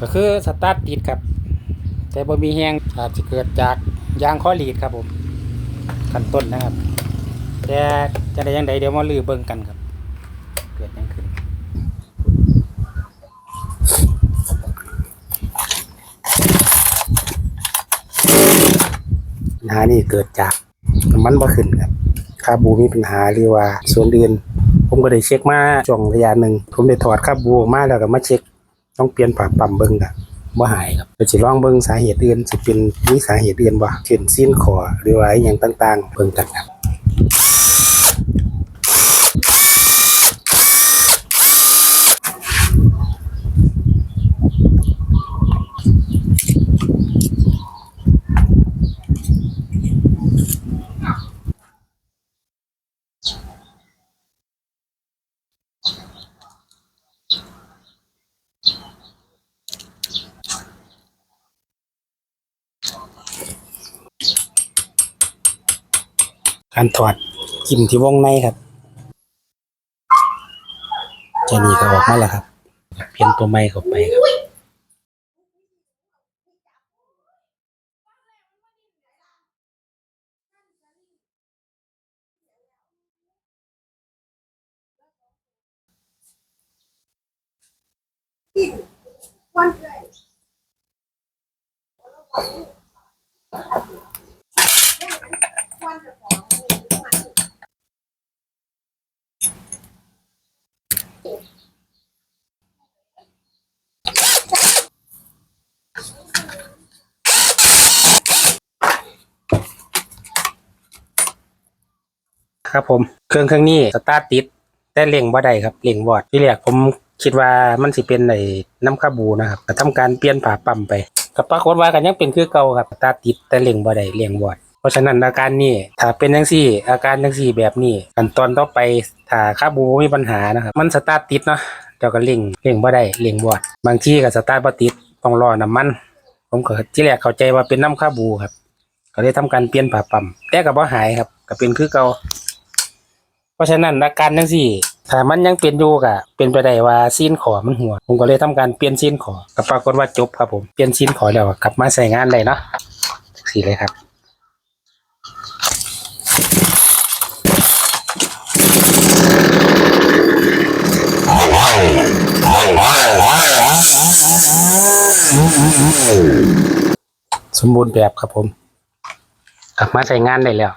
ก็คือสตาร์ทติดครับ แต่บ่มีแฮงอาจจะเกิดจากยางข้อหลีดครับผมขั้นต้นนะครับ แต่จะได้ยังไงเดี๋ยวมาลือเบิ่งกันครับ เกิดยังขึ้นปัญหานี่เกิดจากน้ำมันบ่ขึ้นครับคาบูมีปัญหาหรือว่าส่วนอื่นผมก็ได้เช็คมาช่วงระยะหนึ่งผมได้ถอดคาบูออกมาแล้วก็มาเช็ค ต้องเปลี่ยนผ่าปั๊มเบิ้งก็บ่หายครับเดี๋ยวสิลองเบิ่งสาเหตุอื่นสิเป็นมีสาเหตุอื่นบ่เช่นซีนคอหรือว่าอย่างต่าง ๆ เบิ่งกันครับ การถอดกิ่มที่วงในครับแค่นี้ก็ออกมาแล้วครับเปลี่ยนตัวไม้เข้าไปครับ ครับผมเครื่องเครื่องนี้สตาร์ทติดแต่เร่งบ่ได้ครับเร่งบอดที่แรกผมคิดว่ามันสิเป็นไอ้น้ำคาบูนะครับก็ทำการเปลี่ยนฝาปั๊มไปก็ปรากฏว่ากันยังเป็นคือเก่าครับสตาร์ทติดแต่เร่งบ่ได้เร่งบอดเพราะฉะนั้นอาการนี้ถ้าเป็นจังซี่ อาการจังซี่แบบนี้ขั้นตอนต่อไปถ้าคาบูมีปัญหานะครับมันสตาร์ทติดเนาะเจ้าก็เร่งเร่งบ่ได้เร่งบอด บางทีก็สตาร์ทบ่ติดต้องรอน้ำมัน ผมก็ที่แรกเข้าใจว่าเป็นน้ำคาบูครับก็เลยทำการเปลี่ยนฝาปั๊มแต่ก็บ่หายครับก็เป็นคือเก่า เพราะฉะนั้นอาการจังซี่ถ้ามันยังเป็นอยู่ก็เป็นไปได้ว่าซีนขอมันหัว ผมก็เลยทำการเปลี่ยนซีนขอก็ปรากฏว่าจบครับผมเปลี่ยนซีนขอแล้วก็กลับมาใส่งานได้เนาะสีเลยครับสมบูรณ์แบบครับผม กลับมาใส่งานได้แล้ว